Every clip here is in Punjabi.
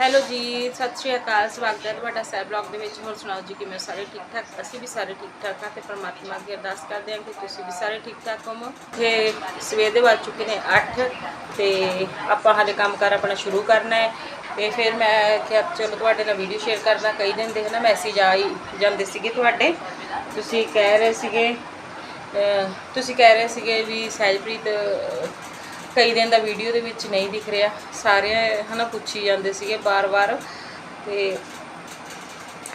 ਹੈਲੋ ਜੀ, ਸਤਿ ਸ਼੍ਰੀ ਅਕਾਲ, ਸਵਾਗਤ ਹੈ ਤੁਹਾਡਾ ਸਾਹਿਬ ਬਲੌਗ ਦੇ ਵਿੱਚ। ਹੋਰ ਸੁਣਾਓ ਜੀ, ਕਿਵੇਂ ਸਾਰੇ ਠੀਕ ਠਾਕ? ਅਸੀਂ ਵੀ ਸਾਰੇ ਠੀਕ ਠਾਕ ਹਾਂ ਤੇ ਪਰਮਾਤਮਾ ਅੱਗੇ ਅਰਦਾਸ ਕਰਦੇ ਹਾਂ ਕਿ ਤੁਸੀਂ ਵੀ ਸਾਰੇ ਠੀਕ ਠਾਕ ਹੋਵੋ। ਤੇ ਸਵੇਰ ਦੇ ਵੱਜ ਚੁੱਕੇ ਨੇ 8 ਤੇ ਆਪਾਂ ਹਾਲੇ ਕੰਮ ਕਰ ਆਪਣਾ ਸ਼ੁਰੂ ਕਰਨਾ ਹੈ। ਤੇ ਫਿਰ ਮੈਂ ਕਿਹਾ, ਚਲੋ ਤੁਹਾਡੇ ਨਾਲ ਵੀਡੀਓ ਸ਼ੇਅਰ ਕਰਨਾ। ਕਈ ਦਿਨ ਦੇ ਹਨਾ ਮੈਸੇਜ ਆਈ ਜਾਂਦੇ ਸੀਗੇ ਤੁਹਾਡੇ। ਤੁਸੀਂ ਕਹਿ ਰਹੇ ਸੀਗੇ ਤੁਸੀਂ ਕਹਿ ਰਹੇ ਸੀਗੇ ਵੀ ਸਹਿਜਪ੍ਰੀਤ ਕਈ ਦਿਨ ਦਾ ਵੀਡੀਓ ਦੇ ਵਿੱਚ ਨਹੀਂ ਦਿਖ ਰਿਹਾ। ਸਾਰੇ ਹਨਾ ਪੁੱਛੀ ਜਾਂਦੇ ਸੀਗੇ ਬਾਰ-ਬਾਰ ਤੇ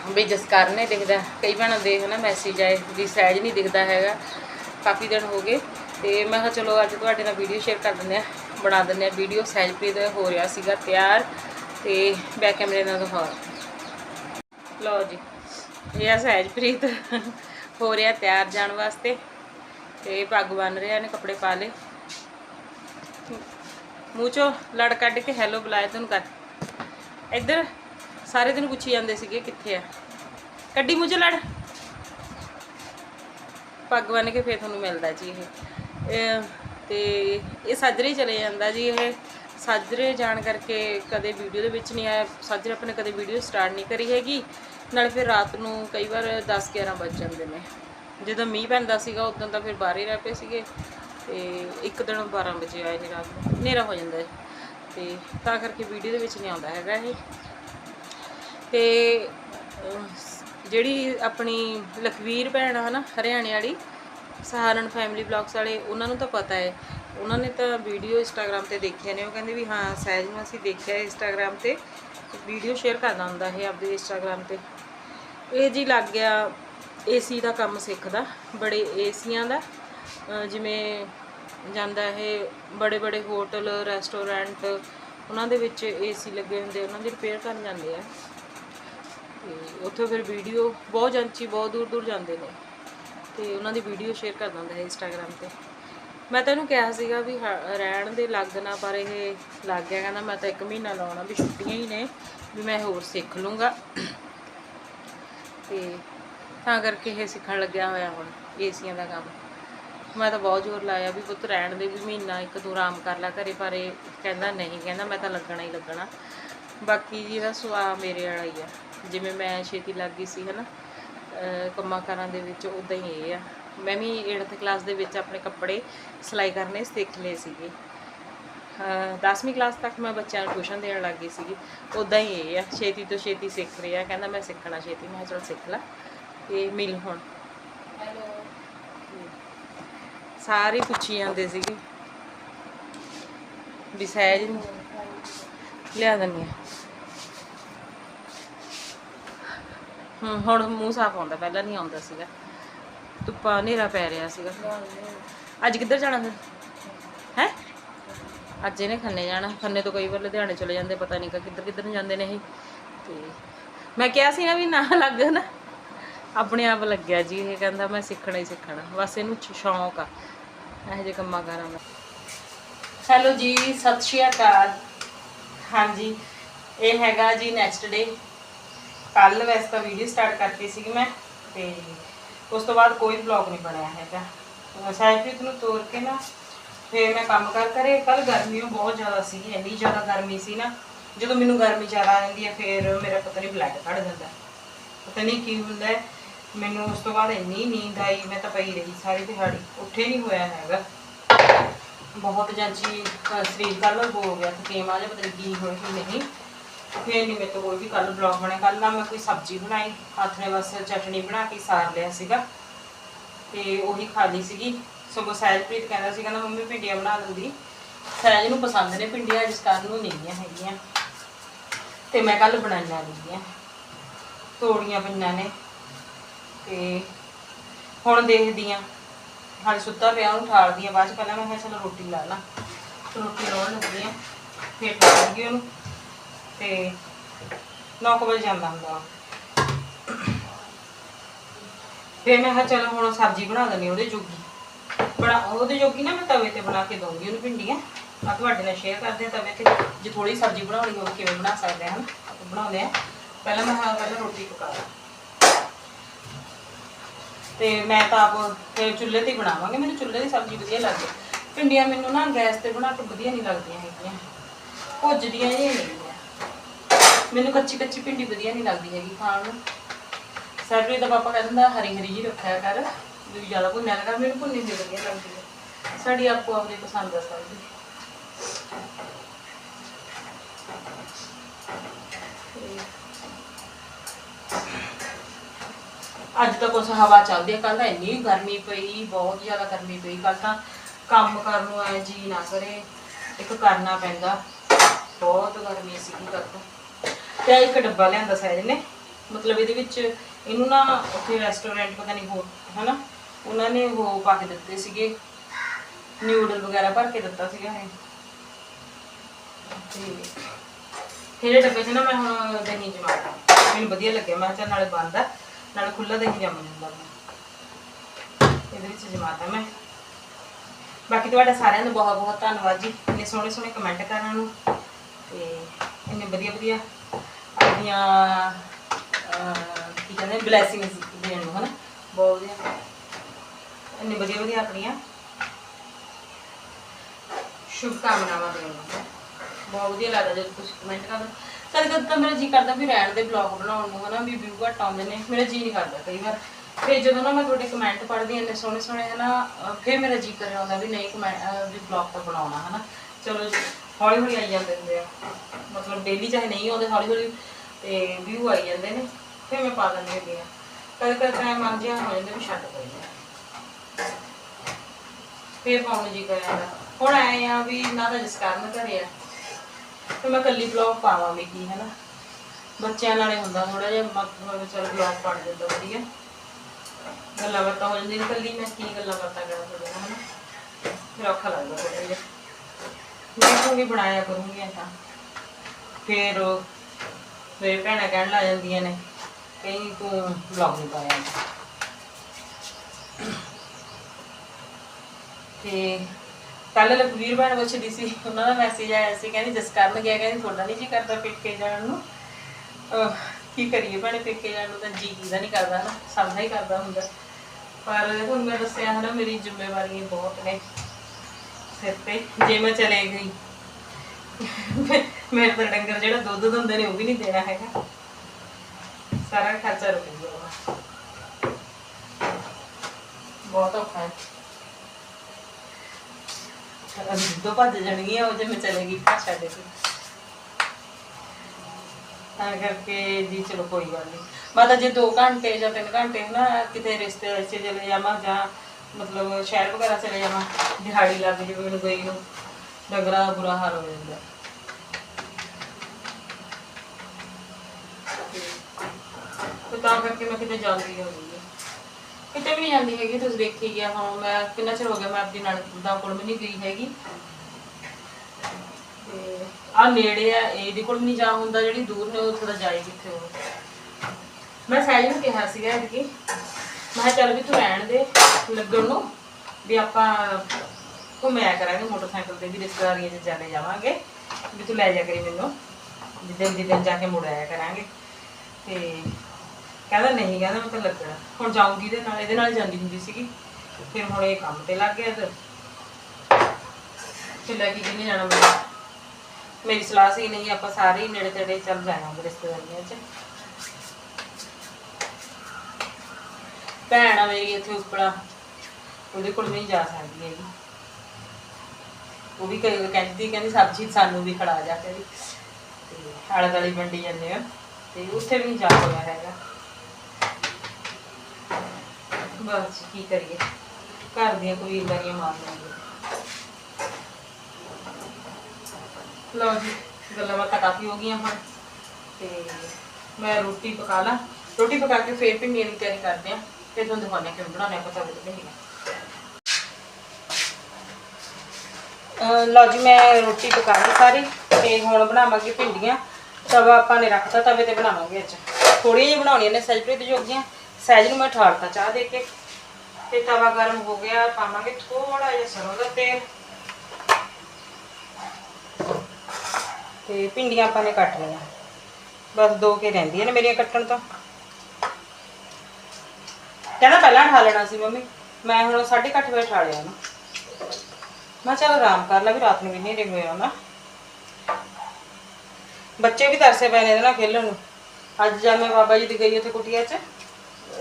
ਵੀ ਜਸਕਰ ਨੇ ਦਿਖਦਾ, ਕਈ ਭੈਣਾਂ ਦੇ ਹਨਾ ਮੈਸੇਜ ਆਏ ਵੀ ਸਹਿਜ ਨਹੀਂ ਦਿਖਦਾ ਹੈਗਾ। ਕਾਫੀ ਦਿਨ ਹੋ ਗਏ ਤੇ ਮੈਂ ਕਿਹਾ ਚਲੋ ਅੱਜ ਤੁਹਾਡੇ ਨਾਲ ਵੀਡੀਓ ਸ਼ੇਅਰ ਕਰ ਦਿੰਦੇ ਆ ਬਣਾ ਦਿੰਦੇ ਆ ਵੀਡੀਓ ਸਹਿਜਪ੍ਰੀਤ ਹੋ ਰਿਹਾ ਸੀਗਾ ਤਿਆਰ ਤੇ ਬੈਕ ਕੈਮਰੇ ਨਾਲ ਦਿਖਾਓ ਲਓ ਜੀ, ਇਹ ਆ ਸਹਿਜਪ੍ਰੀਤ। ਹੋ ਰਿਹਾ ਤਿਆਰ ਜਾਣ ਵਾਸਤੇ ਤੇ ਪੱਗ ਬੰਨ ਰਿਹਾ ਨੇ ਕੱਪੜੇ ਪਾ ਲਏ। ਮੂੰਹ ਚੋਂ ਲੜ ਕੱਢ ਕੇ ਹੈਲੋ ਬੁਲਾਇਆ ਤੁਹਾਨੂੰ ਕਰ। ਇੱਧਰ ਸਾਰੇ ਦਿਨ ਪੁੱਛੀ ਜਾਂਦੇ ਸੀਗੇ ਕਿੱਥੇ ਆ। ਕੱਢੀ ਮੂੰਹ ਚੋਂ ਲੜ। ਪੱਗ ਬੰਨ ਕੇ ਫੇਰ ਤੁਹਾਨੂੰ ਮਿਲਦਾ ਜੀ ਇਹ। ਇਹ, ਤੇ ਇਹ ਸਾਜਰੇ ਚਲੇ ਜਾਂਦਾ ਜੀ ਇਹ। ਸਾਜਰੇ ਜਾਣ ਕਰਕੇ ਕਦੇ ਵੀਡੀਓ ਦੇ ਵਿੱਚ ਨਹੀਂ ਆਇਆ। ਸਾਜਰੇ ਆਪਣੇ ਕਦੇ ਵੀਡੀਓ ਸਟਾਰਟ ਨਹੀਂ ਕਰੀ ਹੈਗੀ। ਨਾਲੇ ਫਿਰ ਰਾਤ ਨੂੰ ਕਈ ਵਾਰ 10 11 ਵੱਜ ਜਾਂਦੇ ਨੇ। ਜਦੋਂ ਮੀਂਹ ਪੈਂਦਾ ਸੀਗਾ, ਉਦੋਂ ਤਾਂ ਫਿਰ ਬਾਹਰ ਹੀ ਰਹਿ ਪਏ ਸੀਗੇ। ਤੇ ਇੱਕ ਦਿਨ 12 ਵਜੇ ਆਏ ਨੇ ਰਾਤ ਨੂੰ। ਹਨੇਰਾ ਹੋ ਜਾਂਦਾ ਹੈ। ਤੇ ਤਾਂ ਕਰਕੇ ਵੀਡੀਓ ਦੇ ਵਿੱਚ ਨਹੀਂ ਆਉਂਦਾ ਹੈਗਾ ਇਹ। ਤੇ ਜਿਹੜੀ ਆਪਣੀ ਲਖਵੀਰ ਭੈਣ ਆ ਹਨਾ, ਹਰਿਆਣੇ ਵਾਲੀ, ਸਹਾਰਨ ਫੈਮਿਲੀ ਬਲੌਗਸ ਵਾਲੇ, ਉਹਨਾਂ ਨੂੰ ਤਾਂ ਪਤਾ ਹੈ। ਉਹਨਾਂ ਨੇ ਤਾਂ ਵੀਡੀਓ ਇੰਸਟਾਗ੍ਰam ਤੇ ਦੇਖਿਆ ਨੇ। ਉਹ ਕਹਿੰਦੇ ਵੀ ਹਾਂ, ਸਹਿਜ ਨੂੰ ਅਸੀਂ ਦੇਖਿਆ ਇੰਸਟਾਗ੍ਰam ਤੇ। ਵੀਡੀਓ ਸ਼ੇਅਰ ਕਰਦਾ ਹੁੰਦਾ ਇਹ ਆਪਦੇ ਇੰਸਟਾਗ੍ਰam ਤੇ। ਇਹ ਜੀ ਲੱਗ ਗਿਆ ਏਸੀ ਦਾ ਕੰਮ ਸਿੱਖਦਾ, ਬੜੇ ਏਸੀਆਂ ਦਾ। ਜਿਵੇਂ ਜਾਂਦਾ ਇਹ ਬੜੇ ਬੜੇ ਹੋਟਲ, ਰੈਸਟੋਰੈਂਟ, ਉਹਨਾਂ ਦੇ ਵਿੱਚ ਏਸੀ ਲੱਗੇ ਹੁੰਦੇ ਉਹਨਾਂ ਦੀ ਰਿਪੇਅਰ ਕਰਨ ਜਾਂਦੇ ਆ। ਤੇ ਉੱਥੇ ਫਿਰ ਵੀਡੀਓ ਬਹੁਤ ਜਾਂਚੀ, ਬਹੁਤ ਦੂਰ ਦੂਰ ਜਾਂਦੇ ਨੇ। ਤੇ ਉਹਨਾਂ ਦੀ ਵੀਡੀਓ ਸ਼ੇਅਰ ਕਰ ਦਿੰਦਾ ਹੈ ਇੰਸਟਾਗ੍ਰam ਤੇ। ਮੈਂ ਤਾਂ ਇਹਨੂੰ ਕਿਹਾ ਸੀਗਾ ਵੀ ਹ- ਰਹਿਣ ਦੇ ਲੱਗਣਾ ਪਰ ਇਹ ਲੱਗ ਗਿਆ, ਕਹਿੰਦਾ ਮੈਂ ਤਾਂ ਇੱਕ ਮਹੀਨਾ ਲਾਉਣਾ, ਵੀ ਛੁੱਟੀਆਂ ਹੀ ਨੇ, ਵੀ ਮੈਂ ਹੋਰ ਸਿੱਖ ਲੂੰਗਾ। ਤੇ ਤਾਂ ਕਰਕੇ ਇਹ ਸਿੱਖਣ ਲੱਗਿਆ ਹੋਇਆ ਹੁਣ ਏਸੀਆਂ ਦਾ ਕੰਮ। ਮੈਂ ਤਾਂ ਬਹੁਤ ਜ਼ੋਰ ਲਾਇਆ ਵੀ ਪੁੱਤ ਰਹਿਣ ਦੇ ਵੀ ਮਹੀਨਾ ਇੱਕ ਤੂੰ ਆਰਾਮ ਕਰ ਲੈ ਘਰੇ, ਪਰ ਇਹ ਕਹਿੰਦਾ ਨਹੀਂ, ਕਹਿੰਦਾ ਮੈਂ ਤਾਂ ਲੱਗਣਾ ਹੀ ਲੱਗਣਾ। ਬਾਕੀ ਜੀ ਇਹਦਾ ਸੁਭਾਅ ਮੇਰੇ ਵਾਲਾ ਹੀ ਆ। ਜਿਵੇਂ ਮੈਂ ਛੇਤੀ ਲੱਗ ਗਈ ਸੀ, ਹਨਾ, ਅਹ ਕੰਮਾਂ ਕਾਰਾਂ ਦੇ ਵਿੱਚ ਉਦਾਂ ਹੀ ਇਹ ਆ। ਮੈਂ ਵੀ 8th ਕਲਾਸ ਦੇ ਵਿੱਚ ਆਪਣੇ ਕੱਪੜੇ ਸਿਲਾਈ ਕਰਨੇ ਸਿੱਖ ਲਏ ਸੀਗੇ। 10ਵੀਂ ਕਲਾਸ ਤੱਕ ਮੈਂ ਬੱਚਿਆਂ ਨੂੰ ਟਿਊਸ਼ਨ ਦੇਣ ਲੱਗ ਗਈ ਸੀਗੀ। ਉਦਾਂ ਹੀ ਇਹ ਆ, ਛੇਤੀ ਤੋਂ ਛੇਤੀ ਸਿੱਖ ਰਿਹਾ। ਕਹਿੰਦਾ ਮੈਂ ਸਿੱਖਣਾ ਛੇਤੀ। ਮੈਂ ਕਿਹਾ ਚਲ ਸਿੱਖ ਲਾ। ਤੇ ਮਿਲ ਹੁਣ। ਸਾਰੇ ਪੁੱਛੀ ਜਾਂਦੇ ਸੀਗੇ। ਵੀ ਸਹਿਜ ਲਿਆ ਦਿੰਦੀ ਆ। ਹੁਣ ਮੂੰਹ ਸਾਫ਼ ਆਉਂਦਾ, ਪਹਿਲਾਂ ਨਹੀਂ ਆਉਂਦਾ ਸੀਗਾ। ਧੁੱਪਾ ਹਨੇਰਾ ਪੈ ਰਿਹਾ ਸੀਗਾ। ਅੱਜ ਕਿੱਧਰ ਜਾਣਾ ਫਿਰ? ਹੈ? ਅੱਜ ਇਹਨੇ ਖੰਨੇ ਜਾਣਾ। ਖੰਨੇ ਤੋਂ ਕਈ ਵਾਰ ਲੁਧਿਆਣੇ ਚਲੇ ਜਾਂਦੇ, ਪਤਾ ਨਹੀਂ ਕਿੱਧਰ ਕਿੱਧਰ ਨੂੰ ਜਾਂਦੇ ਨੇ ਇਹ। ਤੇ ਮੈਂ ਕਿਹਾ ਸੀ ਨਾ ਵੀ ਨਾ ਲੱਗ ਨਾ। ਆਪਣੇ ਆਪ ਲੱਗਿਆ ਜੀ ਇਹ, ਕਹਿੰਦਾ ਮੈਂ ਸਿੱਖਣਾ ਹੀ ਸਿੱਖਣਾ। ਬਸ ਇਹਨੂੰ ਸ਼ੌਂਕ ਆ। ਇਹੋ ਜਿਹੇ ਕੰਮਾਂ ਕਾਰਾਂ ਦਾ। ਹੈਲੋ ਜੀ, ਸਤਿ ਸ਼੍ਰੀ ਅਕਾਲ। ਹਾਂਜੀ, ਇਹ ਹੈਗਾ ਜੀ ਨੈਕਸਟ ਡੇ ਕੱਲ ਵੈਸੇ ਤਾਂ ਵੀਡੀਓ ਸਟਾਰਟ ਕਰਤੀ ਸੀਗੀ ਮੈਂ, ਤੇ ਉਸ ਤੋਂ ਬਾਅਦ ਕੋਈ ਵਲੌਗ ਨਹੀਂ ਬਣਿਆ ਹੈਗਾ। ਸਾਇਪ੍ਰੀਤ ਨੂੰ ਤੋਰ ਕੇ ਨਾ ਫਿਰ ਮੈਂ ਕੰਮ ਕਰ ਕਰੇ। ਕੱਲ ਗਰਮੀ ਬਹੁਤ ਜ਼ਿਆਦਾ ਸੀਗੀ ਇੰਨੀ ਜ਼ਿਆਦਾ ਗਰਮੀ ਸੀ ਨਾ, ਜਦੋਂ ਮੈਨੂੰ ਗਰਮੀ ਜ਼ਿਆਦਾ ਆ ਜਾਂਦੀ ਹੈ, ਫਿਰ ਮੇਰਾ ਪਤਾ ਨਹੀਂ ਬਲੱਡ ਕੱਢ ਜਾਂਦਾ ਪਤਾ ਨਹੀਂ ਕੀ ਹੁੰਦਾ ਮੈਨੂੰ ਉਸ ਤੋਂ ਬਾਅਦ ਇੰਨੀ ਨੀਂਦ ਆਈ, ਮੈਂ ਤਾਂ ਪਈ ਰਹੀ ਸਾਰੀ ਦਿਹਾੜੀ, ਉੱਠੇ ਨਹੀਂ ਹੋਇਆ ਹੈਗਾ। ਬਹੁਤ ਜਾਂਚੀ ਸਰੀਰ ਕੱਲ ਹੋ ਗਿਆ, ਥਕੇਮ ਆ ਜਾ ਪਤਾ ਨਹੀਂ ਕੀ ਹੋਇਆ, ਕੀ ਨਹੀਂ। ਫਿਰ ਨਹੀਂ ਮੇਰੇ ਤੋਂ ਕੋਈ ਵੀ ਕੱਲ ਬਲੌਗ ਬਣਿਆ ਕੱਲ ਨਾ ਮੈਂ ਕੋਈ ਸਬਜ਼ੀ ਬਣਾਈ, ਹੱਥ ਨੇ ਬਸ ਚਟਣੀ ਬਣਾ ਕੇ ਸਾਰ ਲਿਆ ਸੀਗਾ। ਤੇ ਉਹੀ ਖਾ ਲਈ ਸੀਗੀ। ਸਗੋਂ ਸਹਿਜਪ੍ਰੀਤ ਕਹਿੰਦਾ ਸੀ ਕਹਿੰਦਾ, ਮੰਮੀ ਭਿੰਡੀਆਂ ਬਣਾ ਦਿੰਦੀ। ਸਹਿਜ ਨੂੰ ਪਸੰਦ ਨੇ ਭਿੰਡੀਆਂ, ਜਿਸ ਕਾਰਨ ਨੂੰ ਨਹੀਂ ਹੈਗੀਆਂ। ਤੇ ਮੈਂ ਕੱਲ ਬਣਾਈਆਂ ਸੀਗੀਆਂ ਤੋੜੀਆਂ ਪਈਆਂ ਨੇ। ਤੇ ਹੁਣ ਦੇਖਦੀ ਆ। ਹਾਲੇ ਸੁੱਤਾ ਪਿਆ, ਉਹਨੂੰ ਠਾਲਦੀ ਆ। ਬਾਅਦ ਚ ਪਹਿਲਾਂ ਮੈਂ ਕਿਹਾ ਚਲੋ ਰੋਟੀ ਲਾ ਲਾਂ। ਰੋਟੀ ਲਾਉਣ ਲੱਗੀ ਆ। ਫੇਰ ਠਾਲਾਂਗੀ ਉਹਨੂੰ। ਤੇ 9 ਵਜੇ ਜਾਂਦਾ ਹੁੰਦਾ ਵਾ। ਫਿਰ ਮੈਂ ਕਿਹਾ ਚਲੋ ਹੁਣ ਸਬਜ਼ੀ ਬਣਾ ਦਿੰਦੀ ਉਹਦੇ ਜੋਗੀ। ਬਣਾ ਉਹਦੇ ਜੋਗੀ ਨਾ ਮੈਂ ਤਵੇ ਤੇ ਬਣਾ ਕੇ ਦਊਂਗੀ ਉਹਨੂੰ ਭਿੰਡੀਆਂ। ਆ ਤੁਹਾਡੇ ਨਾਲ ਸ਼ੇਅਰ ਕਰਦੇ ਆ ਤਵੇ ਤੇ। ਜੇ ਥੋੜੀ ਸਬਜ਼ੀ ਬਣਾਉਣੀ ਹੋਵੇ ਕਿਵੇਂ ਬਣਾ ਸਕਦੇ ਹਾਂ ਆਪਾਂ ਬਣਾਉਂਦੇ ਆ। ਪਹਿਲਾਂ ਮੈਂ ਹਾਂ ਪਹਿਲਾਂ ਰੋਟੀ ਪਕਾ ਲਾਂ। ਤੇ ਮੈਂ ਤਾਂ ਆਪ ਫਿਰ ਚੁੱਲ੍ਹੇ ਤੇ ਹੀ ਬਣਾਵਾਂਗੇ। ਮੈਨੂੰ ਚੁੱਲ੍ਹੇ ਦੀ ਸਬਜ਼ੀ ਵਧੀਆ ਲੱਗਦੀ। ਭਿੰਡੀਆਂ ਮੈਨੂੰ ਨਾ ਗੈਸ ਤੇ ਬਣਾ ਕੇ ਵਧੀਆ ਨਹੀਂ ਲੱਗਦੀਆਂ ਹੈਗੀਆਂ। ਭੁੱਜਦੀਆਂ ਜਿਹੀਆਂ ਨਹੀਂ ਮੈਨੂੰ ਕੱਚੀ ਕੱਚੀ ਭਿੰਡੀ ਵਧੀਆ ਨਹੀਂ ਲੱਗਦੀ ਹੈਗੀ ਖਾਣ ਨੂੰ। ਸੈਲਰੀ ਦਾ ਪਾਪਾ ਕਹਿੰਦਾ ਹਰੀ ਹਰੀ ਜੀ ਰੱਖਿਆ ਕਰ। ਵੀ ਜ਼ਿਆਦਾ ਭੁੰਨਿਆ ਕਰ ਮੈਨੂੰ ਭੁੰਨੀ ਨਹੀਂ ਵਧੀਆ ਲੱਗਦੀ ਹੈ। ਸਾਡੀ ਆਪੋ ਆਪਣੀ ਪਸੰਦ ਆ ਸਭ ਦੀ ਅੱਜ ਤਾਂ ਕੁਛ ਹਵਾ ਚੱਲਦੀ ਹੈ ਕੱਲ ਤਾਂ ਇੰਨੀ ਗਰਮੀ ਪਈ, ਬਹੁਤ ਜ਼ਿਆਦਾ ਗਰਮੀ ਪਈ ਕੱਲ ਤਾਂ ਕੰਮ ਕਰਨ ਨੂੰ ਐ ਜੀ ਨਾ ਕਰੇ, ਇੱਕ ਕਰਨਾ ਪੈਂਦਾ। ਬਹੁਤ ਗਰਮੀ ਸੀ ਕੱਲ ਤਾਂ। ਤੇ ਇੱਕ ਡੱਬਾ ਲਿਆਂਦਾ ਸਹਿਜ ਨੇ ਮਤਲਬ ਇਹਦੇ ਵਿੱਚ ਇਹਨੂੰ ਨਾ ਉੱਥੇ ਰੈਸਟੋਰੈਂਟ ਪਤਾ ਨਹੀਂ ਹੋ ਹਨਾ, ਉਹਨਾਂ ਨੇ ਉਹ ਪਾ ਕੇ ਦਿੱਤੇ ਸੀਗੇ ਨਿਊਡਲ ਵਗੈਰਾ ਭਰ ਕੇ ਦਿੱਤਾ ਸੀਗਾ ਇਹ। ਤੇ ਫਿਰ ਡੱਬੇ 'ਚ ਨਾ ਮੈਂ ਹੁਣ ਦਹੀਂ ਜਮਾਤਾ। ਮੈਨੂੰ ਵਧੀਆ ਲੱਗਿਆ, ਮੈਂ ਕਿਹਾ ਨਾਲੇ ਬੰਦ ਆ ਨਾਲ ਖੁੱਲਾ ਦਹੀਂ ਜੰਮ ਜਾਂਦਾ ਮੈਂ। ਇਹਦੇ ਵਿੱਚ ਜਮਾਤਾ ਮੈਂ। ਬਾਕੀ ਤੁਹਾਡਾ ਸਾਰਿਆਂ ਦਾ ਬਹੁਤ ਬਹੁਤ ਧੰਨਵਾਦ ਜੀ, ਇੰਨੇ ਸੋਹਣੇ ਸੋਹਣੇ ਕਮੈਂਟ ਕਰਨ ਨੂੰ। ਤੇ ਇੰਨੇ ਵਧੀਆ ਵਧੀਆ ਆਪਣੀਆਂ ਕੀ ਕਹਿੰਦੇ ਬਲੇਸਿੰਗਸ ਦੇਣ ਨੂੰ, ਹਨਾ। ਬਹੁਤ ਵਧੀਆ। ਇੰਨੇ ਵਧੀਆ ਵਧੀਆ ਆਪਣੀਆਂ ਸ਼ੁਭ ਕਾਮਨਾਵਾਂ ਦੇਣ ਨੂੰ। ਬਹੁਤ ਵਧੀਆ ਲੱਗਦਾ ਜਦੋਂ ਤੁਸੀਂ ਕਮੈਂਟ ਕਰਦੇ ਕਦੇ ਕਦੇ ਤਾਂ ਮੇਰਾ ਜੀ ਕਰਦਾ ਵੀ ਰਹਿਣ ਦੇ ਬਲੌਗ ਬਣਾਉਣ ਨੂੰ, ਹਨਾ, ਵੀ ਵਿਊ ਘੱਟ ਆਉਂਦੇ ਨੇ, ਮੇਰਾ ਜੀ ਨਹੀਂ ਕਰਦਾ ਕਈ ਵਾਰ। ਫਿਰ ਜਦੋਂ ਨਾ ਮੈਂ ਤੁਹਾਡੇ ਕਮੈਂਟ ਪੜ੍ਹਦੀ ਇੰਨੇ ਸੋਹਣੇ ਸੋਹਣੇ, ਹਨਾ ਫਿਰ ਮੇਰਾ ਜੀ ਕਰ ਆਉਂਦਾ ਵੀ ਨਹੀਂ ਕਮੈਂਟ ਵੀ ਬਲੌਗ ਤਾਂ ਬਣਾਉਣਾ, ਹਨਾ। ਚਲੋ ਹੌਲੀ ਹੌਲੀ ਆਈ ਜਾਂਦੇ ਹੁੰਦੇ ਆ। ਮਤਲਬ ਡੇਲੀ ਚਾਹੇ ਨਹੀਂ ਆਉਂਦੇ ਹੌਲੀ ਹੌਲੀ ਤੇ ਵਿਊ ਆਈ ਜਾਂਦੇ ਨੇ, ਫਿਰ ਮੈਂ ਪਾ ਦਿੰਦੀ ਹੁੰਦੀ ਆ ਕਦੇ ਕਦੇ ਟਾਈਮ ਮੰਗ ਜਿਹਾ ਹੋ ਜਾਂਦਾ ਵੀ ਛੱਡ ਪਈ ਫੇਰ ਪਾਉਣ ਜੀ ਕਰ ਜਾਂਦਾ ਹੁਣ ਆਏ ਆ ਵੀ ਨਾ ਤਾਂ ਜਿਸ ਕਾਰਨ ਘਰੇ ਆ। ਤੇ ਮੈਂ ਕੱਲੀ ਬਲੌਗ ਪਾਵਾਂ ਵੀ ਕੀ ਹਨਾ ਬੱਚਿਆਂ ਨਾਲੇ ਹੁੰਦਾ ਥੋੜਾ ਜਿਹਾ ਮਤਲਬ ਚਲ ਬਲੌਗ ਪੜ ਜਾਂਦਾ ਵਧੀਆ ਗੱਲਾਂ ਬਾਤਾਂ ਹੋ ਜਾਂਦੀਆਂ ਕੱਲੀ ਮੈਂ ਕੀ ਗੱਲਾਂ ਬਾਤਾਂ ਕਰਾਂ ਤੁਹਾਡੇ ਨਾਲ, ਹਨਾ। ਫਿਰ ਔਖਾ ਲੱਗਦਾ ਥੋੜਾ ਜਿਹਾ। ਦੇਖੂੰਗੀ ਬਣਾਇਆ ਕਰੂੰਗੀ ਤਾਂ। ਫਿਰ ਮੇਰੇ ਭੈਣਾਂ ਕਹਿਣ ਲੱਗ ਜਾਂਦੀਆਂ ਨੇ ਕਈ ਤੂੰ ਬਲੌਗ ਨਹੀਂ ਪਾਇਆ। ਤੇ ਕੱਲ ਲਖਵੀਰ ਭੈਣ ਪੁੱਛਦੀ ਸੀ, ਉਹਨਾਂ ਦਾ ਮੈਸੇਜ ਆਇਆ ਸੀ, ਕਹਿੰਦੀ ਜਿਸ ਕਰਨ ਗਿਆ, ਕਹਿੰਦੀ ਤੁਹਾਡਾ ਨਹੀਂ ਜੀ ਕਰਦਾ ਪੇਕੇ ਜਾਣ ਨੂੰ। ਕੀ ਕਰੀਏ ਭੈਣੇ ਪੇਕੇ ਜਾਣ ਨੂੰ ਤਾਂ ਜੀ ਦਾ ਨਹੀਂ ਕਰਦਾ ਨਾ, ਸਭ ਦਾ ਹੀ ਕਰਦਾ ਹੁੰਦਾ। ਪਰ ਹੁਣ ਮੈਂ ਦੱਸਿਆ ਹਨਾ, ਮੇਰੀ ਜ਼ਿੰਮੇਵਾਰੀਆਂ ਬਹੁਤ ਨੇ ਸਿਰ ਤੇ, ਜੇ ਮੈਂ ਚਲੇ ਗਈ। ਮੇਰੇ ਤਾਂ ਡੰਗਰ ਜਿਹੜਾ ਦੁੱਧ ਦਿੰਦੇ ਨੇ ਉਹ ਵੀ ਨਹੀਂ ਦੇਣਾ ਹੈਗਾ। ਸਾਰਾ ਖਰਚਾ ਰੁਕ ਗਿਆ ਬਹੁਤ ਔਖਾ ਹੈ। ਦੋ ਭੱਜ ਜਾਣਗੀਆਂ, ਉਹ ਜੇ ਮੈਂ ਚਲੇ ਗਈ ਘਰ ਛੱਡ ਕੇ। ਤਾਂ ਕਰਕੇ ਜੀ ਚਲੋ ਕੋਈ ਗੱਲ ਨਹੀਂ ਮੈਂ ਤਾਂ ਜੇ 2 ਘੰਟੇ ਜਾਂ 3 ਘੰਟੇ ਨਾ ਕਿਤੇ ਰਿਸ਼ਤੇ 'ਚ ਚਲੇ ਜਾਵਾਂ ਜਾਂ ਮਤਲਬ ਸ਼ਹਿਰ ਵਗੈਰਾ ਚਲੇ ਜਾਵਾਂ, ਦਿਹਾੜੀ ਲੱਗ ਜਾਵੇ ਮੈਨੂੰ ਗਈ ਨੂੰ, ਡੰਗਰਾਂ ਬੁਰਾ ਹਾਲ ਹੋ ਜਾਂਦਾ। ਤਾਂ ਕਰਕੇ ਮੈਂ ਕਿਤੇ ਜਾਂਦੀ ਹਾਂ ਕਿਤੇ ਵੀ ਨਹੀਂ ਜਾਂਦੀ ਹੈਗੀ, ਤੁਸੀਂ ਦੇਖੀ ਗਿਆ ਹੁਣ ਮੈਂ ਕਿੰਨਾ ਚਿਰ ਹੋ ਗਿਆ ਮੈਂ ਆਪਣੀ ਨਣਦਾ ਕੋਲ ਵੀ ਨਹੀਂ ਗਈ ਹੈਗੀ। ਆ ਨੇੜੇ ਆ, ਇਹਦੇ ਕੋਲ ਨਹੀਂ ਜਾ ਹੁੰਦਾ, ਜਿਹੜੀ ਦੂਰ ਨੇ ਉਹ ਥੋੜਾ ਜਾਏ ਕਿੱਥੇ ਉਹ ਮੈਂ ਸਹਿਜ ਨੂੰ ਕਿਹਾ ਸੀਗਾ ਕਿ ਮੈਂ ਚੱਲ ਵੀ ਤੂੰ ਰਹਿਣ ਦੇ ਲੱਗਣ ਨੂੰ, ਵੀ ਆਪਾਂ ਘੁੰਮਿਆ ਕਰਾਂਗੇ ਮੋਟਰਸਾਈਕਲ ਤੇ, ਵੀ ਰਿਸ਼ਤੇਦਾਰੀਆਂ 'ਚ ਚਲੇ ਜਾਵਾਂਗੇ, ਵੀ ਤੂੰ ਲੈ ਜਾ ਕਰੀ ਮੈਨੂੰ, ਵੀ ਦਿਨ ਦੀ ਦਿਨ ਜਾ ਕੇ ਮੁੜ ਆਇਆ ਕਰਾਂਗੇ। ਤੇ ਕਹਿੰਦਾ ਨਹੀਂ, ਕਹਿੰਦਾ ਮੈਂ ਤਾਂ ਲੱਗਣਾ ਹੁਣ ਜਾਊਂਗੀ ਇਹਦੇ ਨਾਲ ਇਹਦੇ ਨਾਲ ਜਾਂਦੀ ਹੁੰਦੀ ਸੀਗੀ। ਫਿਰ ਹੁਣ ਇਹ ਕੰਮ ਤੇ ਲੱਗ ਗਿਆ ਤੇ ਫਿਰ ਲੈ ਕੇ ਕਿੰਨੇ ਜਾਣਾ ਮੈਂ ਮੇਰੀ ਸਲਾਹ ਸੀ, ਨਹੀਂ ਆਪਾਂ ਸਾਰੇ ਹੀ ਨੇੜੇ ਤੇੜੇ ਚੱਲ ਜਾਵਾਂਗੇ ਰਿਸ਼ਤੇਦਾਰੀਆਂ 'ਚ। ਭੈਣ ਆ ਮੇਰੀ ਇੱਥੇ ਉਪੜਾ ਉਹਦੇ ਕੋਲ ਨਹੀਂ ਜਾ ਸਕਦੀ ਹੈਗੀ। ਉਹ ਵੀ ਕਈ ਕਹਿੰਦੀ ਕਹਿੰਦੀ ਸਬਜ਼ੀ ਸਾਨੂੰ ਵੀ ਖੜਾ ਜਾ ਕੇ ਆਲੇ ਦੁਆਲੇ ਵੰਡੀ ਜਾਂਦੇ ਆ। ਤੇ ਉੱਥੇ ਵੀ ਨਹੀਂ ਜਾ ਹੋਇਆ ਹੈਗਾ। ਬਸ ਕੀ ਕਰੀਏ? ਘਰ ਦੀਆਂ ਕੋਈ ਇਲਾਰੀਆਂ ਮਾਰ ਲੈਂਦੇ ਲਓ ਜੀ, ਗੱਲਾਂ ਬਾਤਾਂ ਕਾਫੀ ਹੋ ਗਈਆਂ ਹੁਣ। ਤੇ ਮੈਂ ਰੋਟੀ ਪਕਾ ਲਾਂ। ਰੋਟੀ ਪਕਾ ਕੇ ਫੇਰ ਭਿੰਡੀਆਂ ਦੀ ਤਿਆਰੀ ਕਰਦੇ ਆ। ਫਿਰ ਤੁਹਾਨੂੰ ਦਿਖਾਉਂਦੇ ਕਿਵੇਂ ਬਣਾਉਂਦੇ ਆ, ਪਤਾ ਲੱਗ ਭਿੰਡੀਆਂ ਲਓ ਜੀ, ਮੈਂ ਰੋਟੀ ਪਕਾ ਲਈ ਸਾਰੀ ਤੇ ਹੁਣ ਬਣਾਵਾਂਗੇ ਭਿੰਡੀਆਂ। ਤਵਾ ਆਪਾਂ ਨੇ ਰੱਖਤਾ, ਤਵੇ ਤੇ ਬਣਾਵਾਂਗੇ ਅੱਜ। ਥੋੜੀਆਂ ਜਿਹੀ ਬਣਾਉਣੀਆਂ ਨੇ ਸੈਜਪ੍ਰੀਤ ਜੋਗੀਆਂ। ਸਹਿਜ ਨੂੰ ਮੈਂ ਠਾਲਤਾ ਚਾਹ ਦੇ ਕੇ। ਤੇ ਤਵਾ ਗਰਮ ਹੋ ਗਿਆ, ਪਾਵਾਂਗੇ ਥੋੜਾ ਜਿਹਾ ਸਰੋਂ ਦਾ ਤੇਲ। ਤੇ ਭਿੰਡੀਆਂ ਆਪਾਂ ਨੇ ਕੱਟ ਲਈਆਂ। ਬਸ ਦੋ ਕੇ ਰਹਿੰਦੀਆਂ ਨੇ ਮੇਰੀਆਂ ਕੱਟਣ ਤੋਂ। ਕਹਿੰਦਾ ਪਹਿਲਾਂ ਠਾ ਲੈਣਾ ਸੀ ਮੰਮੀ, ਮੈਂ ਹੁਣ 8:30 ਵਜੇ ਠਾ ਲਿਆ ਨਾ। ਮੈਂ ਕਿਹਾ ਚੱਲ ਆਰਾਮ ਕਰ ਲਾ ਵੀ ਰਾਤ ਨੂੰ ਵੀ ਨਹੀਂ ਹੋਇਆ ਨਾ। ਬੱਚੇ ਵੀ ਤਰਸੇ ਪਏ ਨੇ ਇਹਦੇ ਨਾਲ ਖੇਲਣ ਨੂੰ। ਅੱਜ ਜਦ ਮੈਂ ਬਾਬਾ ਜੀ ਦੀ ਗਈ ਉੱਥੇ ਕੁਟੀਆ 'ਚ,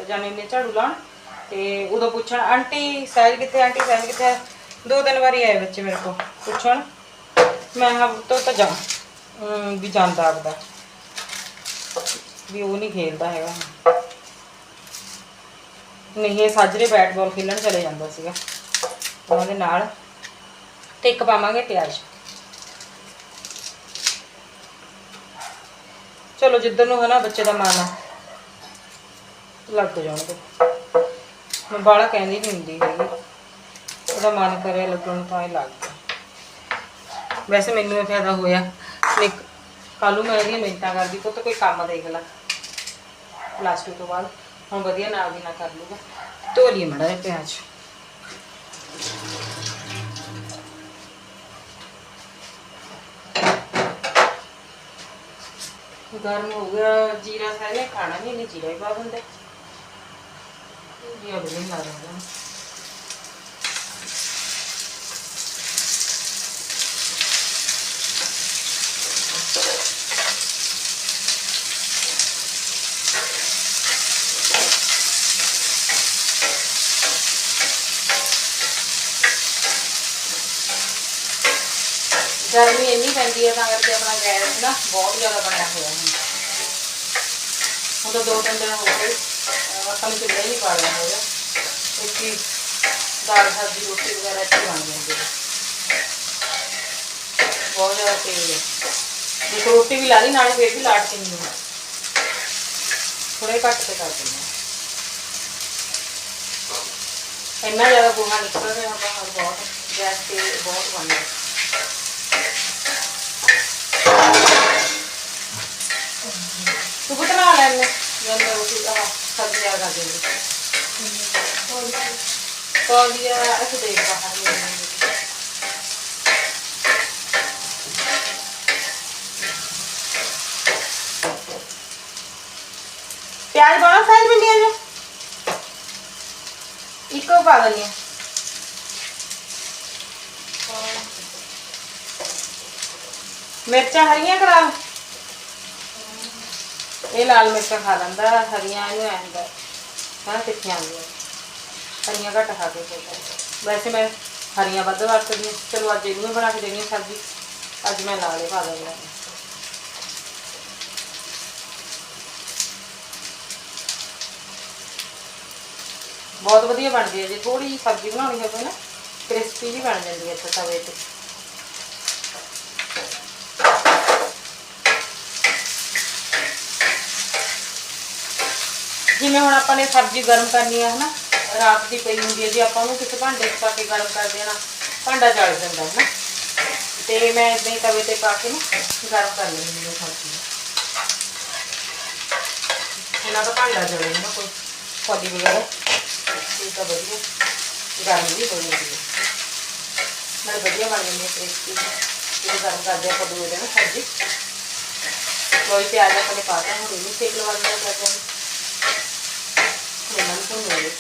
ਜਾਨੇ ਨੇ ਝਾੜੂ ਲਾਉਣ। ਤੇ ਉਦੋਂ ਪੁੱਛਣ, ਆਂਟੀ, ਸਹਿਜ ਕਿੱਥੇ ਆਂਟੀ, ਸਹਿਜ ਕਿੱਥੇ ਦੋ ਤਿੰਨ ਵਾਰੀ ਆਏ ਬੱਚੇ ਮੇਰੇ ਕੋਲ ਪੁੱਛਣ। ਮੈਂ ਹਾਂ ਤੋ ਤਾਂ ਜਾ। ਵੀ ਜਾਂਦਾ ਆਪਦਾ। ਵੀ ਉਹ ਨਹੀਂ ਖੇਲਦਾ ਹੈਗਾ। ਨਹੀਂ, ਇਹ ਸਾਜਰੇ ਬੈਟ ਬਾਲ ਖੇਲਣ ਚਲੇ ਜਾਂਦਾ ਸੀਗਾ। ਉਹਨਾਂ ਦੇ ਨਾਲ। ਤੇ ਇੱਕ ਪਾਵਾਂਗੇ ਪਿਆਜ਼ ਚਲੋ, ਜਿੱਧਰ ਨੂੰ ਹੈ ਨਾ ਬੱਚੇ ਦਾ ਮਨ ਆ ਲੱਗ ਜਾਣਗੇ। ਮੈਂ ਬਾਲਾ ਕਹਿੰਦੀ ਨਹੀਂ ਹੁੰਦੀ ਹੈਗੀ ਉਹਦਾ ਮਨ ਕਰਿਆ ਲੱਗਣ ਤਾਂ ਹੀ ਲੱਗ ਗਿਆ। ਵੈਸੇ ਮੈਨੂੰ ਇਹ ਫਾਇਦਾ ਹੋਇਆ ਨਿਕ ਕੱਲੂ ਮੈਂ ਇਹਦੀਆਂ ਮਿੰਟਾਂ ਕਰਦੀ, ਪੁੱਤ ਕੋਈ ਕੰਮ ਦੇਖ ਲੈ। ਪਲੱਸ 2 ਤੋਂ ਬਾਅਦ। ਹੁਣ ਵਧੀਆ ਨਾਲ ਦੀ ਨਾਲ ਕਰ ਲੂਗਾ ਧੋ ਲਈ ਮੜਾ ਜਿਹਾ ਪਿਆਜ਼। ਗਰਮ ਹੋ ਗਿਆ, ਜੀਰਾ ਸਾਰੇ ਖਾਣਾ ਨਹੀਂ ਨਹੀਂ ਜੀਰਾ ਹੀ ਪਾ ਦਿੰਦੇ। ਜੀਰਾ ਵੀ ਨਹੀਂ ਗਰਮੀ ਇੰਨੀ ਪੈਂਦੀ ਹੈ ਤਾਂ ਕਰਕੇ ਆਪਣਾ ਗੈਸ ਨਾ ਬਹੁਤ ਜ਼ਿਆਦਾ ਬਣਿਆ ਹੋਇਆ ਹੁਣ। ਹੁਣ ਤਾਂ ਦੋ ਤਿੰਨ ਦਿਨ ਹੋ ਗਏ। ਅਹ ਆਪਾਂ ਨੂੰ ਚੁੱਲ੍ਹਾ ਹੀ ਨਹੀਂ ਪਾੜਿਆ ਹੋਇਆ ਇੱਥੇ ਦਾਲ ਸਬਜ਼ੀ ਰੋਟੀ ਵਗੈਰਾ ਇੱਥੇ ਬਣ ਜਾਂਦੀ ਹੈ ਬਹੁਤ ਜ਼ਿਆਦਾ ਤੇਜ਼ ਹੈ ਜੇ ਰੋਟੀ ਵੀ ਲਾ ਲਈ ਨਾਲੇ ਫੇਰ ਵੀ ਲਾਟ ਕੇ ਨਹੀਂ ਹੋਣਾ ਥੋੜੇ ਘੱਟ ਤੇ ਕਰ ਦਿੰਦੇ ਹਾਂ ਇੰਨਾ ਜ਼ਿਆਦਾ ਗੋਹਾ ਨਿਕਲ ਰਿਹਾ ਬਾਹਰ ਬਹੁਤ ਗੈਸ ਤੇ ਬਹੁਤ ਬਣ ਗਿਆ ਤੂੰ ਪੁੱਤ ਨਾ ਲੈਣੇ ਜਦ ਮੈਂ ਰੋਟੀ ਦਾ ਸਬਜ਼ੀ ਆ ਕਰ ਦੇਂਗੀ ਕੋਲੀਆ ਅਸੀਂ ਦੇਖ ਬਾਹਰ ਲੈ ਲੈਂਗੇ ਪਿਆਜ਼ ਬਣਾ ਸਾਈਜ਼ ਵੀ ਨਹੀਂ ਆ ਇੱਕੋ ਪਾ ਦਿੰਦੀ ਹਾਂ ਮਿਰਚਾਂ ਹਰੀਆਂ ਕਰਾ ਲਓ ਇਹ ਲਾਲ ਮਿਰਚਾਂ ਖਾ ਲੈਂਦਾ, ਹਰੀਆਂ ਇਹਨੂੰ ਐਂ ਹਾਂ, ਤਿੱਖੀਆਂ ਆਉਂਦੀਆਂ ਹਰੀਆਂ ਘੱਟ ਖਾ ਕੇ ਖੇਡਦਾ। ਵੈਸੇ ਮੈਂ ਹਰੀਆਂ ਵੱਧ ਵਰਤਦੀ ਹਾਂ। ਚਲੋ, ਅੱਜ ਇਹਨੂੰ ਬਣਾ ਕੇ ਦੇਣੀ ਸਬਜ਼ੀ। ਅੱਜ ਮੈਂ ਲਾਲੇ ਪਾ ਦਿੰਦਾ ਬਹੁਤ ਵਧੀਆ ਬਣਦੀ ਹੈ। ਜੇ ਥੋੜੀ ਜਿਹੀ ਸਬਜ਼ੀ ਬਣਾਉਣੀ ਹੋਵੇ ਨਾ, ਕ੍ਰਿਸਪੀ ਜੀ ਬਣ ਜਾਂਦੀ ਹੈ ਇੱਥੇ ਤਵੇ ਤੇ। ਜਿਵੇਂ ਹੁਣ ਆਪਾਂ ਨੇ ਸਬਜ਼ੀ ਗਰਮ ਕਰਨੀ ਹੈ ਹਨਾ? ਰਾਤ ਦੀ ਪਈ ਹੁੰਦੀ ਹੈ ਜੇ, ਆਪਾਂ ਉਹਨੂੰ ਕਿਸੇ ਭਾਂਡੇ 'ਚ ਪਾ ਕੇ ਗਰਮ ਕਰ ਦੇਣਾ, ਭਾਂਡਾ ਜਲ ਜਾਂਦਾ ਹੈ ਨਾ ਤੇ ਮੈਂ ਇਦਾਂ ਹੀ ਤਵੇ ਤੇ ਪਾ ਕੇ ਨਾ ਗਰਮ ਕਰ ਲੈਂਦੀ ਹਾਂ ਸਬਜ਼ੀ ਇਹਨਾਂ ਦਾ ਭਾਂਡਾ ਜਲੇ ਨਾ ਕੋਈ ਕੌਲੀ ਵਗੈਰਾ। ਇਹ ਤਾਂ ਵਧੀਆ, ਗਰਮ ਵੀ ਹੋ ਜਾਂਦੀ ਹੈ ਨਾਲ ਵਧੀਆ ਬਣ ਜਾਂਦੀ ਹੈ ਕ੍ਰਿਸਪੀ ਇਹ ਗਰਮ ਕਰਦੇ ਆਪਾਂ ਦੂਏ ਦਿਨ ਸਬਜ਼ੀ। ਕੋਈ ਪਿਆਜ਼ ਆਪਾਂ ਨੇ ਪਾਤਾ ਹੁਣ ਇਹਨੂੰ ਸੇਕ ਲਵਾ ਲੈਣਾ ਕਰਦੇ ਹਾਂ ਇਹਨਾਂ ਨੂੰ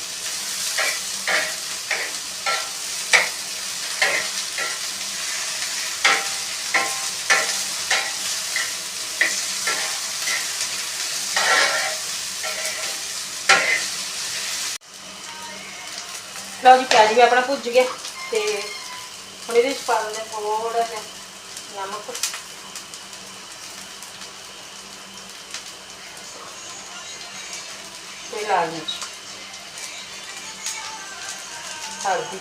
ਲਓ ਜੀ ਪਿਆਜ਼ ਵੀ ਆਪਣਾ ਭੁੱਜ ਗਿਆ ਤੇ ਹੁਣ ਇਹਦੇ ਵਿੱਚ ਪਾ ਦਿੰਦੇ ਥੋੜਾ ਜਿਹਾ ਨਮਕ। ਤੇ ਲਾਲ ਮਿਰਚ ਹਲਦੀ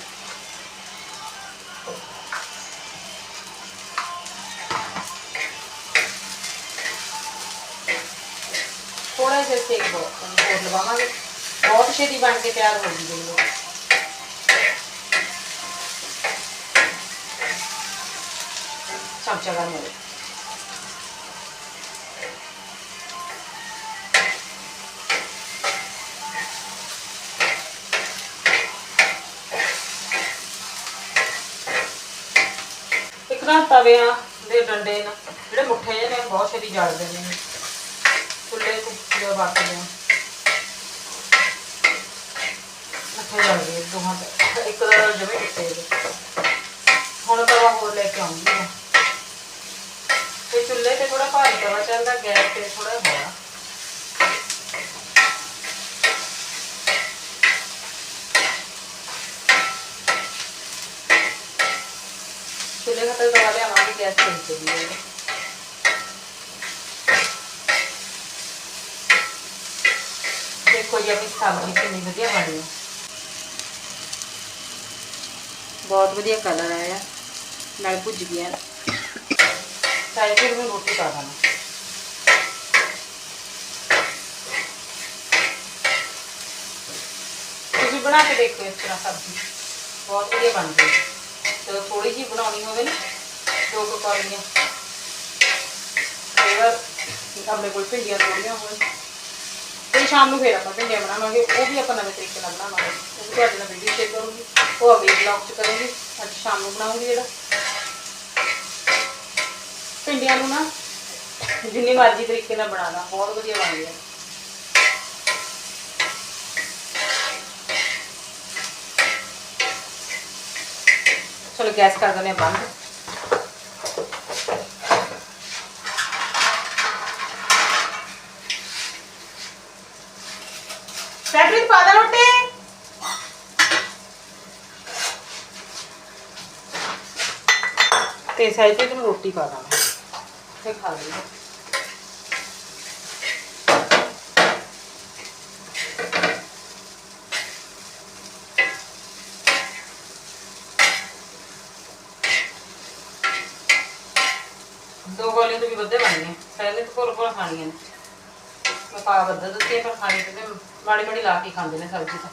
ਥੋੜਾ ਜਿਹਾ ਸੇਕ ਦੋ ਹੋਰ ਲਵਾਵਾਂਗੇ ਬਹੁਤ ਛੇਤੀ ਬਣ ਕੇ ਤਿਆਰ ਹੋ ਜੂਗੀ ਇਹ ਨਾ ਤਵਿਆਂ ਦੇ ਡੰਡੇ ਨਾ, ਜਿਹੜੇ ਮੁੱਠੇ ਜਿਹੇ ਨੇ, ਬਹੁਤ ਛੇਤੀ ਜਲਦੇ ਨੇ। ਚੁੱਲ੍ਹੇ ਤੇ ਵਰਤਦੇ ਆ। ਮੁੱਠੇ ਜਲਦੇ ਦੋਹਾਂ ਤੇ। ਇੱਕ ਦਾ ਜਮੇ ਟੁੱਟੇ ਹੁਣ ਤਵਾ ਹੋਰ ਲੈ ਕੇ ਆਉਂਗੀ ਮੈਂ ਤੇ ਚੁੱਲ੍ਹੇ ਤੇ ਥੋੜਾ ਭਾਰੀ ਤਵਾ ਚੱਲਦਾ, ਗੈਸ ਤੇ ਥੋੜਾ ਹੋਇਆ। ਚੁੱਲ੍ਹੇ ਖਤਰ ਤਵਾ ਲਿਆਵਾਂਗੇ ਗੈਸ ਤੇ ਚੱਲੀ ਜਾਏਗੀ ਦੇਖੋ ਜੀ ਆਪਣੀ ਸਬਜ਼ੀ ਕਿੰਨੀ ਵਧੀਆ ਬਣੀ ਹੈ ਬਹੁਤ ਵਧੀਆ ਕਲਰ ਆਇਆ ਨਾਲ ਭੁੱਜ ਗਿਆ ਸਾਈਡ ਤੇ ਮੈਂ ਰੋਟੀ ਪਾ ਦਾਂ ਤੁਸੀਂ ਬਣਾ ਕੇ ਦੇਖੋ ਇਸ ਤਰ੍ਹਾਂ ਸਬਜ਼ੀ ਬਹੁਤ ਵਧੀਆ ਬਣਦੀ ਹੈ ਜਦੋਂ ਥੋੜੀ ਜਿਹੀ ਬਣਾਉਣੀ ਹੋਵੇ ਨਾ, ਦੋ ਕੁ ਕੌਲੀਆਂ ਆਪਣੇ ਕੋਲ ਭਿੰਡੀਆਂ ਥੋੜੀਆਂ ਹੋਣ। ਤੇ ਸ਼ਾਮ ਨੂੰ ਫੇਰ ਆਪਾਂ ਭਿੰਡੀਆਂ ਬਣਾਵਾਂਗੇ। ਉਹ ਵੀ ਆਪਾਂ ਨਵੇਂ ਤਰੀਕੇ ਨਾਲ ਬਣਾਵਾਂਗੇ। ਉਹ ਵੀ ਤੁਹਾਡੇ ਨਾਲ ਵੀਡੀਓ ਸ਼ੇਅਰ ਕਰੂੰਗੀ। ਉਹ ਅਗਲੇ ਬਲੌਗ 'ਚ ਕਰੂੰਗੀ। ਅੱਜ ਸ਼ਾਮ ਨੂੰ ਬਣਾਉਂਗੀ ਜਿਹੜਾ। ਭਿੰਡੀਆਂ ਨੂੰ ਨਾ ਜਿੰਨੀ ਮਰਜ਼ੀ ਤਰੀਕੇ ਨਾਲ ਬਣਾਣਾ ਬਹੁਤ ਵਧੀਆ ਬਣਦੀਆਂ ਚਲੋ ਗੈਸ ਕਰ ਦਿੰਦੇ ਹਾਂ ਬੰਦ ਫੈਬਰਿਕ ਪਾ ਦੇ ਰੋਟੀ ਤੇ ਸਾਈਡ ਤੇ ਨੂੰ ਰੋਟੀ ਪਾ ਦਾਂ ਫੇ ਖਾ ਲਈ ਦੋ ਗੋਲੀਆਂ ਤੋਂ ਵੀ ਵੱਧੇ ਬਣਨੀਆਂ ਪਹਿਲੇ ਤਾਂ ਕੋਲ ਕੋਲ ਖਾਣੀਆਂ ਨੇ। ਮੈਂ ਪਾ ਵੱਧਾ ਦਿੱਤੀ ਪਰ ਖਾਣੀ ਤੇ ਮਾੜੀ ਮਾੜੀ ਲਾ ਕੇ ਖਾਂਦੇ ਨੇ ਸਬਜ਼ੀ ਤਾਂ।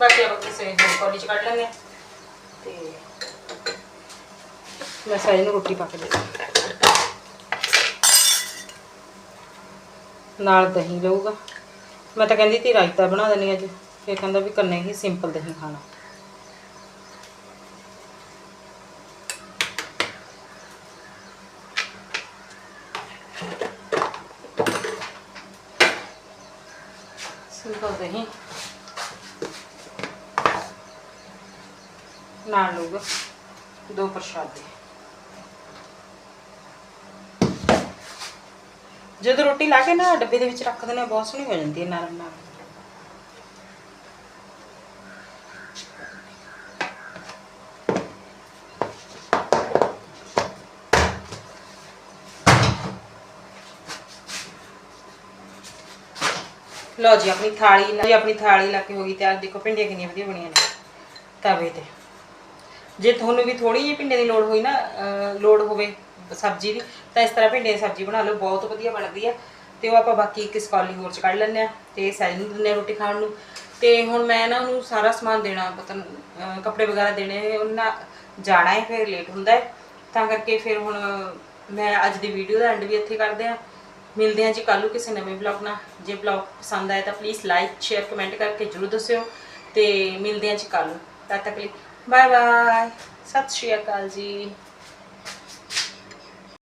ਬਾਕੀ ਆਪਾਂ ਕਿਸੇ ਹੋਰ ਕੌਲੀ ਚ ਕੱਢ ਲੈਂਦੇ ਹਾਂ ਤੇ ਮੈਂ ਸਾਰੀ ਨੂੰ ਰੋਟੀ ਪਾ ਕੇ ਦੇ ਨਾਲ ਦਹੀਂ ਲਊਗਾ ਮੈਂ ਤਾਂ ਕਹਿੰਦੀ ਤੀ ਰਾਇਤਾ ਬਣਾ ਦੇਣੀ ਅੱਜ। ਫਿਰ ਕਹਿੰਦਾ ਵੀ ਕੰਨੇ ਹੀ ਸਿੰਪਲ ਦਹੀਂ ਖਾਣਾ। ਸਿੰਪਲ ਦਹੀਂ ਨਾਲ ਲਊਗਾ। ਦੋ ਪ੍ਰਸ਼ਾਦੇ। ਜਦੋਂ ਰੋਟੀ ਲਾ ਕੇ ਨਾ ਡੱਬੇ ਦੇ ਵਿੱਚ ਰੱਖ ਦਿੰਦੇ ਹਾਂ, ਬਹੁਤ ਸੋਹਣੀ ਹੋ ਜਾਂਦੀ ਹੈ ਨਰਮ ਨਰਮ ਲਓ ਜੀ, ਆਪਣੀ ਥਾਲੀ ਲਾ ਜੀ, ਆਪਣੀ ਥਾਲੀ ਲਾ ਕੇ ਹੋ ਗਈ ਤਿਆਰ। ਦੇਖੋ ਭਿੰਡੀਆਂ ਕਿੰਨੀਆਂ ਵਧੀਆ ਬਣੀਆਂ ਨੇ। ਤਵੇ ਤੇ। ਜੇ ਤੁਹਾਨੂੰ ਵੀ ਥੋੜੀ ਜਿਹੀ ਭਿੰਡੀਆਂ ਦੀ ਲੋੜ ਹੋਈ ਨਾ, ਅਹ, ਲੋੜ ਹੋਵੇ ਸਬਜ਼ੀ ਦੀ, ਤਾਂ ਇਸ ਤਰ੍ਹਾਂ ਭਿੰਡੀਆਂ ਦੀ ਸਬਜ਼ੀ ਬਣਾ ਲਓ। ਬਹੁਤ ਵਧੀਆ ਬਣਦੀ ਆ। ਤੇ ਉਹ ਆਪਾਂ ਬਾਕੀ ਇੱਕ ਸਕੌਲੀ ਹੋਰ ਚ ਕੱਢ ਲੈਂਦੇ ਆ। ਤੇ ਸੈਲ ਨੂੰ ਦਿੰਦੇ ਆ ਰੋਟੀ ਖਾਣ ਨੂੰ। ਤੇ ਹੁਣ ਮੈਂ ਨਾ ਉਹਨੂੰ ਸਾਰਾ ਸਮਾਨ ਦੇਣਾ ਪਤਨ ਅਹ, ਕੱਪੜੇ ਵਗੈਰਾ ਦੇਣੇ ਉਹਨਾਂ ਜਾਣਾ ਹੈ, ਫਿਰ ਲੇਟ ਹੁੰਦਾ ਹੈ। ਤਾਂ ਕਰਕੇ ਫਿਰ ਹੁਣ ਮੈਂ ਅੱਜ ਦੀ ਵੀਡੀਓ ਦਾ ਐਂਡ ਵੀ ਇੱਥੇ ਕਰਦੇ ਆ। ਮਿਲਦੇ ਹਾਂ ਜੀ ਕੱਲ੍ਹ ਨੂੰ ਕਿਸੇ ਨਵੇਂ ਬਲੌਗ ਨਾਲ। ਜੇ ਬਲੌਗ ਪਸੰਦ ਆਇਆ ਤਾਂ ਪਲੀਜ਼ ਲਾਈਕ ਸ਼ੇਅਰ ਕਮੈਂਟ ਕਰਕੇ ਜਰੂਰ ਦੱਸਿਓ। ਤੇ ਮਿਲਦੇ ਹਾਂ ਜੀ ਕੱਲ੍ਹ ਨੂੰ। ਤਦ ਤੱਕ ਲਈ ਬਾਏ ਬਾਏ ਸਤਿ ਸ਼੍ਰੀ ਅਕਾਲ ਜੀ।